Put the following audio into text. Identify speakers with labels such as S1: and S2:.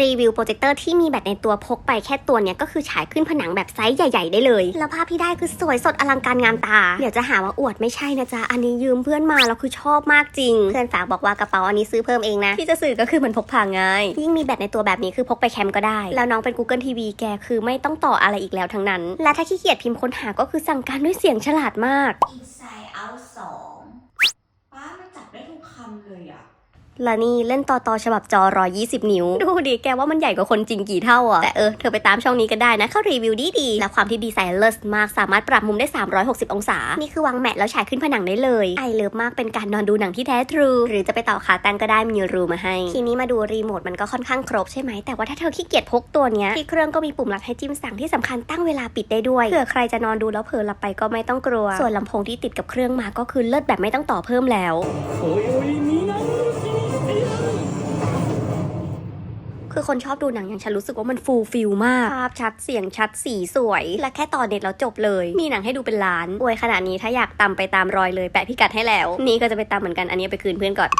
S1: รีวิวโปรเจคเตอร์ที่มีแบตในตัวพกไปแค่ตัวเนี้ยก็คือฉายขึ้นผนังแบบไซส์ใหญ่ ๆ ได้เลย แล้วภาพที่ได้คือสวยสดอลังการงามตา เดี๋ยวจะหาว่าอวดไม่ใช่นะจ๊ะ อันนี้ยืมเพื่อนมาแล้วคือชอบมากจริง เพื่อนฝากบอกว่ากระเป๋าอันนี้ซื้อเพิ่มเองนะ ที่จะสื่อก็คือมันพกพาง่าย ยิ่งมีแบตในตัวแบบนี้คือพกไปแคมป์ก็ได้ แล้วน้องเป็น Google TV แกคือไม่ต้องต่ออะไรอีกแล้วทั้งนั้น และถ้าขี้เกียจพิมพ์ค้นหาก็คือสั่งการด้วยเสียงฉลาดมาก
S2: Inside Out 2ป้ามันจับได้ทุกคำเลยอะ
S1: และนี่เล่นต่อต่อฉบับจอ120นิ้ว ดูดิแกว่ามันใหญ่กว่าคนจริงกี่เท่าอะ แต่เออ เธอไปตามช่องนี้ก็ได้นะ เข้ารีวิวดีดี และความที่ดีไซน์เลิศมากสามารถปรับมุมได้ 360 องศา นี่คือวางแมทแล้วฉายขึ้นผนังได้เลย ไอเลิฟมากเป็นการนอนดูหนังที่แท้ทรู หรือจะไปต่อขาตั้งก็ได้มีรูมาให้ ทีนี้มาดูรีโมทมันก็ค่อนข้างครบใช่ไหมแต่ว่าถ้าเธอขี้เกียจพกตัวเนี้ยที่เครื่องก็มีปุ่มลัดให้จิ้มสั่งที่สำคัญตั้งเวลาปิดได้ด้วยเผื่อใครจะนอนดูแล้วเผลอหลับไปก็ไม่ต้องกลัว ส่วนลำโพงที่ติดกับเครื่องมาก็คือเลิศแบบไม่ต้องต่อเพิ่มแล้ว คือคนชอบดูหนังอย่างฉันรู้สึกว่ามันฟูลฟิลมาก ภาพชัดเสียงชัดสีสวย และแค่ต่อเน็ตแล้วจบเลย มีหนังให้ดูเป็นล้านอวยขนาดนี้ถ้าอยากตามไปตามรอยเลยแปะพิกัดให้แล้ว นี่ก็จะไปตามเหมือนกันอันนี้ไปคืนเพื่อนก่อน